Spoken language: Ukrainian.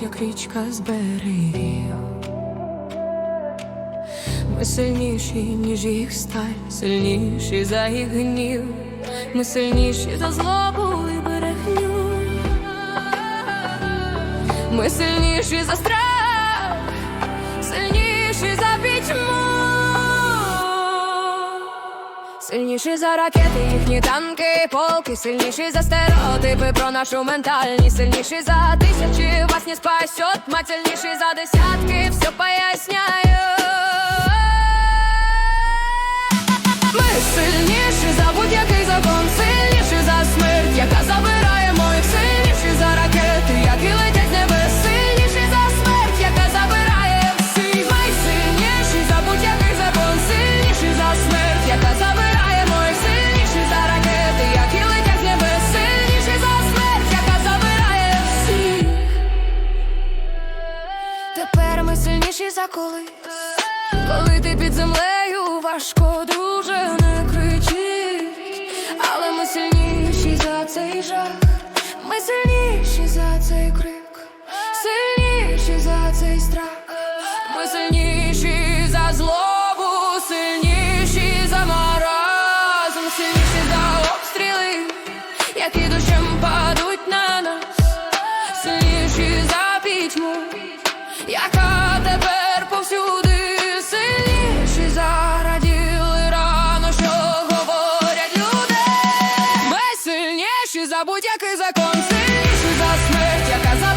річка з берегів. Ми сильніші, ніж їх сталь, сильніші за їх гнів, ми сильніші за злобу і берегню. Ми сильніші за страх, Сильніші за ракети, їхні танки, полки, сильніші за стереотипи про нашу ментальність, сильніші за тисячі, вас не спасет, мать сильніші за десятки, все поясняю. Ми сильніші за колись. Коли ти під землею важко, дуже не кричи, але ми сильніші за цей жах, ми сильніші всюди сильніші зараділи рано, що говорять люди. Ми сильніші за будь-який закон, сильніші за смерть, яка за.